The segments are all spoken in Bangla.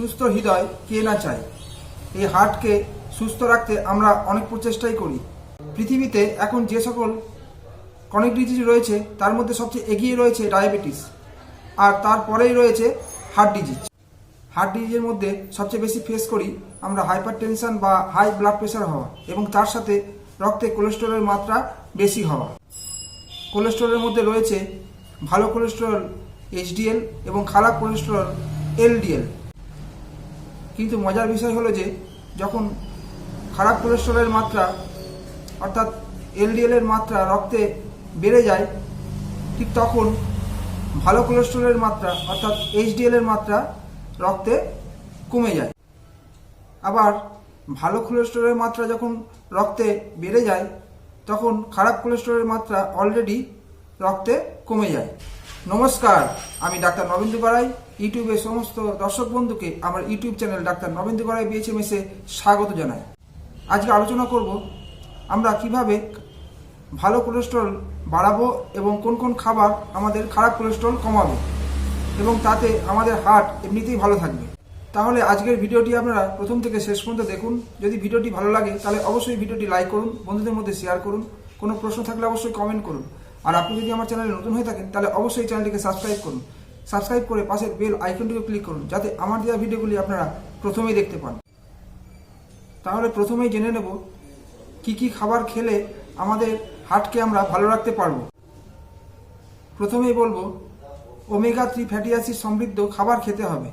সুস্থ হৃদয় কে না চায়? এই হার্টকে সুস্থ রাখতে আমরা অনেক প্রচেষ্টাই করি। পৃথিবীতে এখন যে সকল ক্রনিক ডিজিজ রয়েছে, তার মধ্যে সবচেয়ে এগিয়ে রয়েছে ডায়াবেটিস আর তারপরেই রয়েছে হার্ট ডিজিজ হার্ট ডিজিজের মধ্যে সবচেয়ে বেশি ফেস করি আমরা হাইপার টেনশন বা হাই ব্লাড প্রেশার হওয়া, এবং তার সাথে রক্তে কোলেস্টেরলের মাত্রা বেশি হওয়া। কোলেস্টেরলের মধ্যে রয়েছে ভালো কোলেস্টেরল এইচডিএল এবং খারাপ কোলেস্টেরল এলডিএল কিন্তু মজার বিষয় হলো যে, যখন খারাপ কোলেস্ট্রলের মাত্রা, অর্থাৎ এলডিএল এর মাত্রা রক্তে বেড়ে যায়, ঠিক তখন ভালো কোলেস্টেরলের মাত্রা, অর্থাৎ এইচডিএল এর মাত্রা রক্তে কমে যায়। আবার ভালো কোলেস্টেরলের মাত্রা যখন রক্তে বেড়ে যায়, তখন খারাপ কোলেস্ট্রলের মাত্রা অলরেডি রক্তে কমে যায়। নমস্কার, আমি ডাক্তার নবেন্দু গড়াই ইউটিউবে সমস্ত দর্শক বন্ধুকে আমার YouTube channel doctor Nabendu Garai বিএচএমএসে স্বাগত জানাই। আজকে আলোচনা করব আমরা কীভাবে ভালো কোলেস্ট্রল বাড়াবো এবং কোন কোন খাবার আমাদের খারাপ কোলেস্ট্রল কমাবে এবং তাতে আমাদের হার্ট এমনিতেই ভালো থাকবে। তাহলে আজকের ভিডিওটি আপনারা প্রথম থেকে শেষ পর্যন্ত দেখুন। যদি ভিডিওটি ভালো লাগে তাহলে অবশ্যই ভিডিওটি লাইক করুন, বন্ধুদের মধ্যে শেয়ার করুন। কোনো প্রশ্ন থাকলে অবশ্যই কমেন্ট করুন। আর আপনি যদি আমার চ্যানেলে নতুন হয়ে থাকেন, তাহলে অবশ্যই চ্যানেলটিকে সাবস্ক্রাইব করুন। সাবস্ক্রাইব করে পাশের বেল আইকনটিকে ক্লিক করুন, যাতে আমার দেওয়া ভিডিওগুলি আপনারা প্রথমেই দেখতে পান। তাহলে প্রথমেই জেনে নেব কি কি খাবার খেলে আমাদের হার্টকে আমরা ভালো রাখতে পারব। প্রথমেই বলব ওমেগা থ্রি ফ্যাটি অ্যাসিড সমৃদ্ধ খাবার খেতে হবে।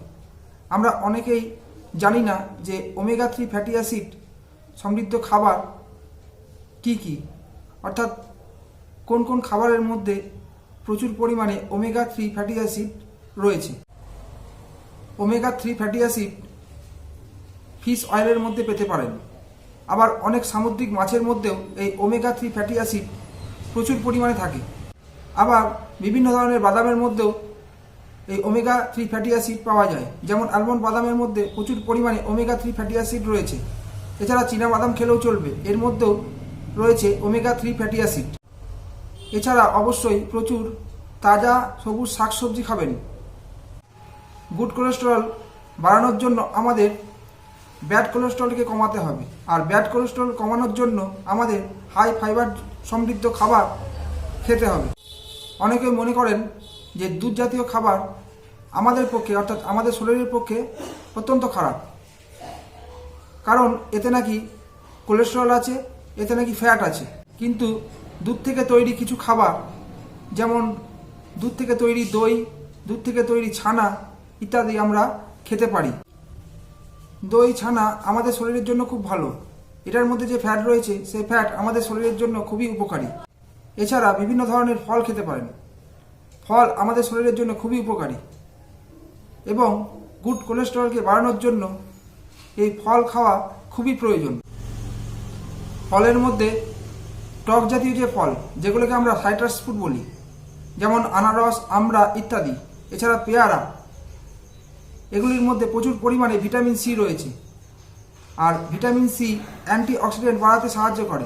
আমরা অনেকেই জানি না যে ওমেগা থ্রি ফ্যাটি অ্যাসিড সমৃদ্ধ খাবার কি কি। অর্থাৎ কোন কোন খাবারের মধ্যে প্রচুর পরিমাণে ওমেগা থ্রি ফ্যাটি অ্যাসিড রয়েছে? Omega three fatty acid fish অয়েলের মধ্যে পেতে পারেন। আবার অনেক সামুদ্রিক মাছের মধ্যেও এই ওমেগা থ্রি ফ্যাটি অ্যাসিড প্রচুর পরিমাণে থাকে। আবার বিভিন্ন ধরনের বাদামের মধ্যেও এই ওমেগা থ্রি ফ্যাটি অ্যাসিড পাওয়া যায়। যেমন আলমন্ড বাদামের মধ্যে প্রচুর পরিমাণে ওমেগা থ্রি ফ্যাটি অ্যাসিড রয়েছে। এছাড়া চীনা বাদাম খেলেও চলবে। এর মধ্যেও রয়েছে ওমেগা থ্রি ফ্যাটি অ্যাসিড এছাড়া অবশ্যই প্রচুর তাজা সবুজ শাকসবজি খাবেন। গুড কোলেস্টেরল বাড়ানোর জন্য আমাদের ব্যাড কোলেস্টেরলকে কমাতে হবে। আর ব্যাড কোলেস্টেরল কমানোর জন্য আমাদের হাই ফাইবার সমৃদ্ধ খাবার খেতে হবে। অনেকে মনে করেন যে দুধ জাতীয় খাবার আমাদের পক্ষে, অর্থাৎ আমাদের শরীরের পক্ষে অত্যন্ত খারাপ। কারণ এতে নাকি কোলেস্টেরল আছে, এতে নাকি ফ্যাট আছে। কিন্তু দুধ থেকে তৈরি কিছু খাবার, যেমন দুধ থেকে তৈরি দই, দুধ থেকে তৈরি ছানা ইত্যাদি আমরা খেতে পারি। দই, ছানা আমাদের শরীরের জন্য খুব ভালো। এটার মধ্যে যে ফ্যাট রয়েছে, সেই ফ্যাট আমাদের শরীরের জন্য খুবই উপকারী। এছাড়া বিভিন্ন ধরনের ফল খেতে পারেন। ফল আমাদের শরীরের জন্য খুবই উপকারী। এবং গুড কোলেস্টেরলকে বাড়ানোর জন্য এই ফল খাওয়া খুবই প্রয়োজন। ফলের মধ্যে টক জাতীয় যে ফল, যেগুলোকে আমরা সাইট্রাস ফ্রুট বলি, যেমন আনারস, আমড়া ইত্যাদি, এছাড়া পেয়ারা, এগুলির মধ্যে প্রচুর পরিমাণে ভিটামিন সি রয়েছে। আর ভিটামিন সি অ্যান্টি অক্সিডেন্ট বাড়াতে সাহায্য করে।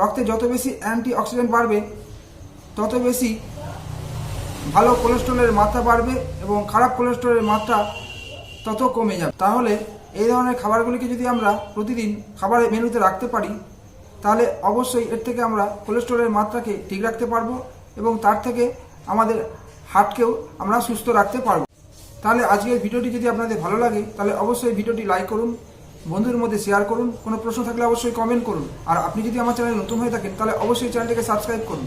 রক্তে যত বেশি অ্যান্টি অক্সিডেন্ট বাড়বে, তত বেশি ভালো কোলেস্ট্রলের মাত্রা বাড়বে এবং খারাপ কোলেস্ট্রলের মাত্রা তত কমে যাবে। তাহলে এই ধরনের খাবারগুলিকে যদি আমরা প্রতিদিন খাবারের মেনুতে রাখতে পারি তাহলে অবশ্যই এর থেকে আমরা কোলেস্ট্রলের মাত্রাকে ঠিক রাখতে পারব এবং তার থেকে আমাদের হার্টকেও আমরা সুস্থ রাখতে পারব। তাহলে আজকের ভিডিওটি যদি আপনাদের ভালো লাগে, তাহলে অবশ্যই ভিডিওটি লাইক করুন, বন্ধুদের মধ্যে শেয়ার করুন, কোনো প্রশ্ন থাকলে অবশ্যই কমেন্ট করুন। আর আপনি যদি আমার চ্যানেলে নতুন হয়ে থাকেন, তাহলে অবশ্যই চ্যানেলটিকে সাবস্ক্রাইব করুন।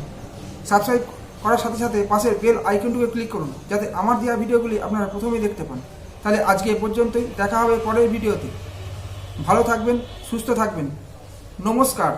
সাবস্ক্রাইব করার সাথে সাথে পাশের বেল আইকনটিকে ক্লিক করুন, যাতে আমার দেওয়া ভিডিওগুলি আপনারা প্রথমেই দেখতে পান। তাহলে আজকে এ পর্যন্তই, দেখা হবে পরের ভিডিওতে। ভালো থাকবেন, সুস্থ থাকবেন। নমস্কার।